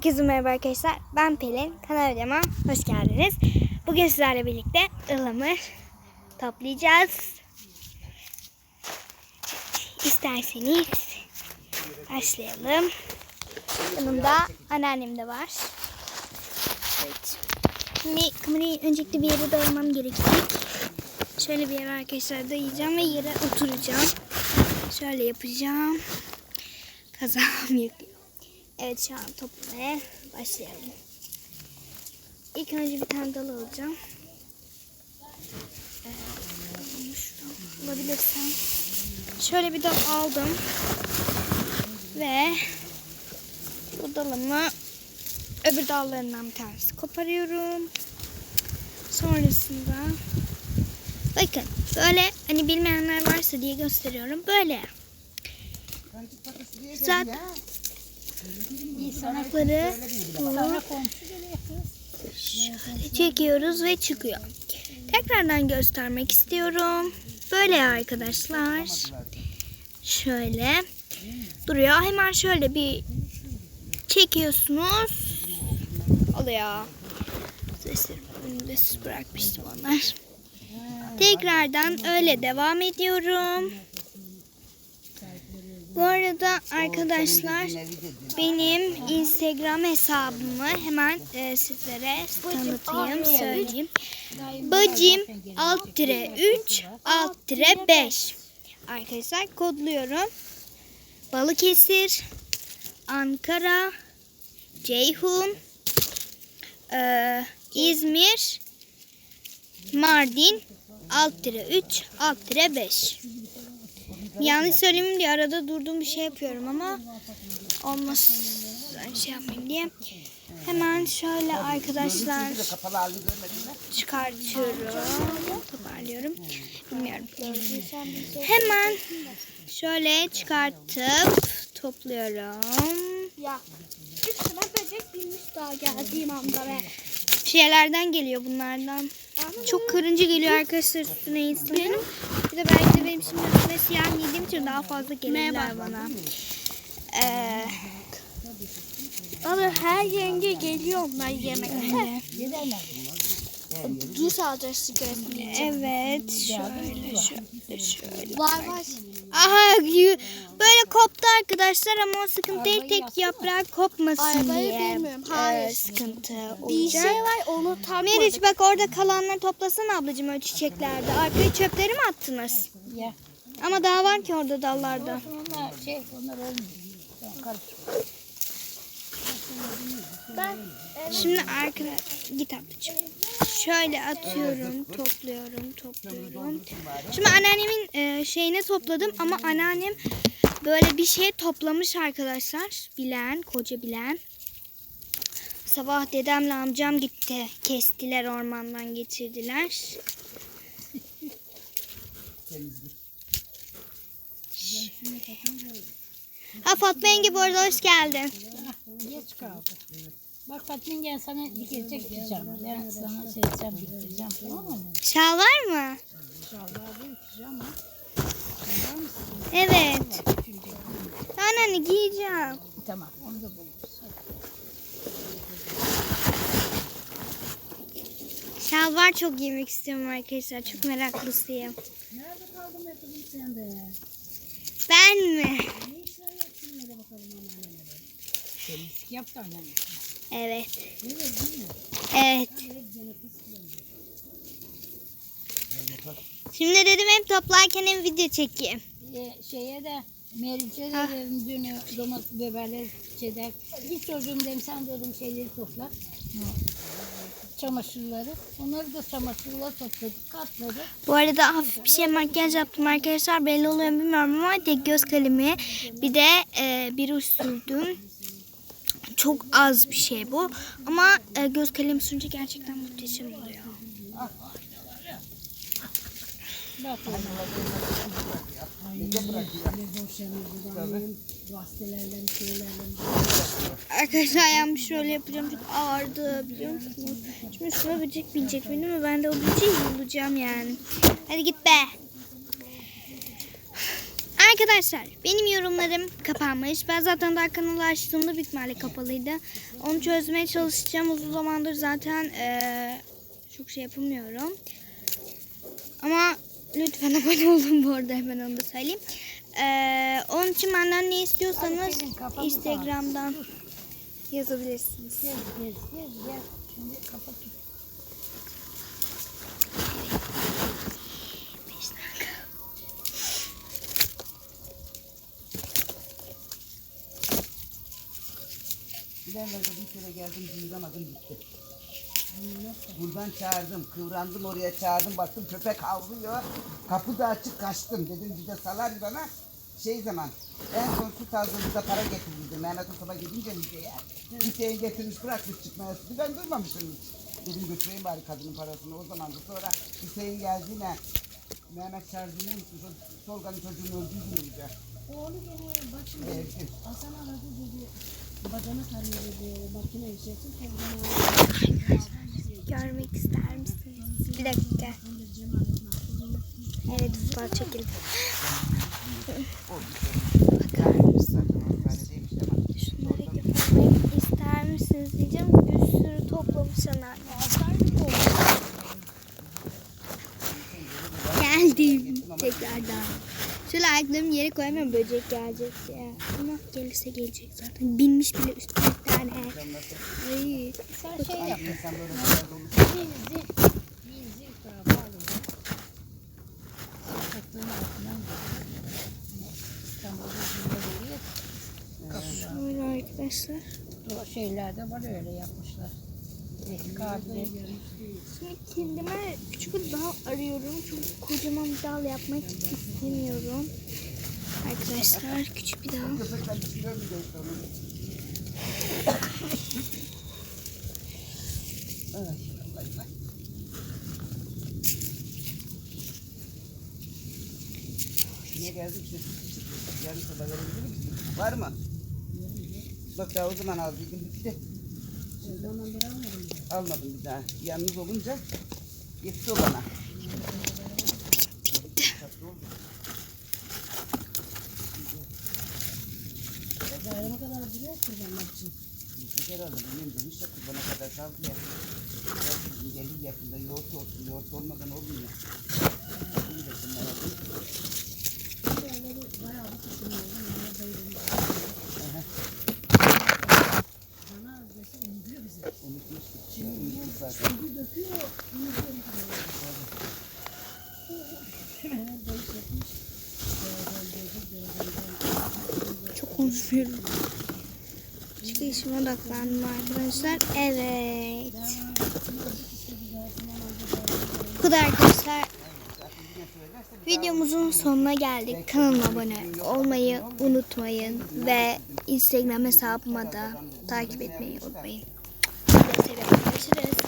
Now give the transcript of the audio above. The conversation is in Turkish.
Herkese merhaba arkadaşlar. Ben Pelin. Kanal videoma hoş geldiniz. Bugün sizlerle birlikte ılamır toplayacağız. İsterseniz başlayalım. Yanımda anneannem de var. Evet. Şimdi kamerayı öncelikle bir yere dayamam gerekecek. Şöyle bir yere arkadaşlar dayayacağım ve yere oturacağım. Şöyle yapacağım. Kazağım yakıyor. Evet şu an toplamaya başlayalım. İlk önce bir tane dal alacağım. Ee, şuradan bulabilirsem. Şöyle bir dal aldım. Ve bu dalımı öbür dallarından bir tanesi koparıyorum. Sonrasında bakın böyle hani bilmeyenler varsa diye gösteriyorum. Böyle. Zaten Şöyle çekiyoruz ve çıkıyor. Tekrardan göstermek istiyorum. Böyle arkadaşlar. Şöyle duruyor. Hemen şöyle bir çekiyorsunuz. Oluyor. Seslerim önünde bırakmıştım onlar. Tekrardan öyle devam ediyorum. Bu arada arkadaşlar benim Instagram hesabımı hemen e, sizlere tanıtayım, söyleyeyim. Bacım alt tire 3 alt tire 5. Arkadaşlar kodluyorum. Balıkesir, Ankara, Ceyhun, e, İzmir, Mardin alt tire 3 alt tire 5. Yanlış söyleyeyim diye arada durduğum bir şey yapıyorum ama olmaz yani şey yapmayayım diye. Hemen şöyle arkadaşlar çıkartıyorum. Toparlıyorum. Bilmiyorum. Hemen şöyle çıkartıp topluyorum. Ya üstüme böcek binmiş daha geldiğim anda be. Şeylerden geliyor bunlardan. Çok kırıncı geliyor arkadaşlar üstüne insanın. Bir de belki de benim şimdi üstüne siyah giydiğim için daha fazla gelirler bana. Ee, Bana her yenge geliyor onlar yemek. Duş alacağız sigarasını. evet şöyle şöyle şöyle. Var var. Aha böyle koptu arkadaşlar ama o sıkıntı değil tek yaprak kopmasın Arabayı diye. bilmiyorum, ee, hayır. sıkıntı Bir olacak. şey var onu takmadık. Meriç bak orada kalanları toplasana ablacığım o çiçeklerde. Arkaya çöpleri mi attınız? Ya. Ama daha var ki orada dallarda. Onlar şey, onlar olmuyor. Sen Şimdi arkada git ablacığım. Şöyle atıyorum, topluyorum, topluyorum. Şimdi anneannemin e, şeyini topladım ama anneannem böyle bir şey toplamış arkadaşlar. Bilen, koca bilen. Sabah dedemle amcam gitti. Kestiler ormandan getirdiler. Ha Fatma yenge bu arada hoş geldin. Geç kaldı. Bak Fatma gel sana dikecek pijama. Ben sana seçeceğim, diktireceğim tamam mı? Şal var mı? İnşallah değil pijama. Evet. Anneanne giyeceğim. Tamam, onu da buluruz. Şalvar çok giymek istiyorum arkadaşlar. Çok meraklısıyım. Nerede kaldın kızım sen de? Ben mi? Ne işler yaptın öyle bakalım anneannene be? Temizlik yaptı anneanne. Evet. Evet değil mi? Evet. Şimdi dedim hem toplarken hem video çekeyim. Ee, şeye de Meriç'e de dedim dün domates biberler şeyler. Git çocuğum dedim sen dedim şeyleri topla. Ha. Çamaşırları. Onları da çamaşırla topladık, katladık. Bu arada hafif bir şey makyaj yaptım arkadaşlar. Belli oluyor bilmiyorum ama tek göz kalemi bir de e, bir ruj sürdüm. Çok az bir şey bu. Ama e, göz kalemi sürünce gerçekten muhteşem oluyor. Arkadaşlar ayağımı şöyle yapacağım. Çok ağrıdı biliyor musunuz? Şimdi şuna böcek binecek benim ama ben de o böceği bulacağım yani. Hadi git be. Arkadaşlar benim yorumlarım kapanmış. Ben zaten daha kanalı açtığımda büyük ihtimalle kapalıydı. Onu çözmeye çalışacağım. Uzun zamandır zaten eee, çok şey yapamıyorum. Ama lütfen abone olun bu arada hemen onu da söyleyeyim. Eee, onun için benden ne istiyorsanız Instagram'dan yazabilirsiniz. Gel gel gel gel. Şimdi kapat. Bilal'le de bir kere geldim duyuramadım gitti. Buradan çağırdım, kıvrandım oraya çağırdım, baktım köpek havlıyor. Kapı da açık kaçtım. Dedim bir de salar bana. Şey zaman, en son su tazımızda para getirildi. Mehmet Usta'ma gidince müzeye. Hüseyin getirmiş bırakmış çıkmaya. sütü. Ben duymamıştım hiç. Dedim götüreyim bari kadının parasını. O zaman da sonra Hüseyin geldiğine Mehmet şarjını unutmuş. Solgan'ın çocuğunu öldürdü müydü? Oğlu gene Evet. Hasan aradı dedi. Badana tarıyor dedi. Makine yükselsin. Görmek ister misiniz? Bir dakika. Evet fotoğraf çekelim. Bakar mısın? Şunları görmek ister misiniz diyeceğim. Bir sürü toplamış anneanne. Geldim tekrardan. Şöyle ayaklarımı yere koyamıyorum böcek gelecek diye. Ama gelirse gelecek zaten. Binmiş bile üstüne bir tane. Ay. Sen şey yap. İnsan böyle şeyler dolu. Bir zil. Bir zil tarafa alacağım. Sokakların altından İstanbul'da zille veriyor. Böyle arkadaşlar. O şeylerde var öyle yapmışlar. Kabiliyet. Şimdi kendime küçük bir dal arıyorum. Çünkü kocaman bir dal yapmak istemiyorum. Arkadaşlar küçük bir dal. Niye işte? Yarın sabah verebilir misin? Var mı? Bak daha o zaman aldıydım bitti. Almadım bir daha. Yalnız olunca yetti o bana. Bayrama kadar duruyor kurbanlar için. Herhalde bilmiyorum demiş ya bana kadar kaldı ya. Gelir yakında yoğurt olsun. Yoğurt olmadan olmuyor. Bunu da aradım. Diğerleri bayağı bir düşünüyor. Bana bayılıyor. Aha, Bana dese unutuyor bizi. Unutmuştuk. Ya, unuttuk zaten. Bir döküyor. Unutuyor ne kadar oldu. Hemen bayış yapmış. Beraber gezdik. Beraber Çok konuşuyorum. Başka işime odaklandım arkadaşlar. Evet. Bu kadar arkadaşlar. Videomuzun sonuna geldik. Kanalıma abone olmayı unutmayın. Ve Instagram hesabıma da takip etmeyi unutmayın. Sizi seviyorum. Görüşürüz.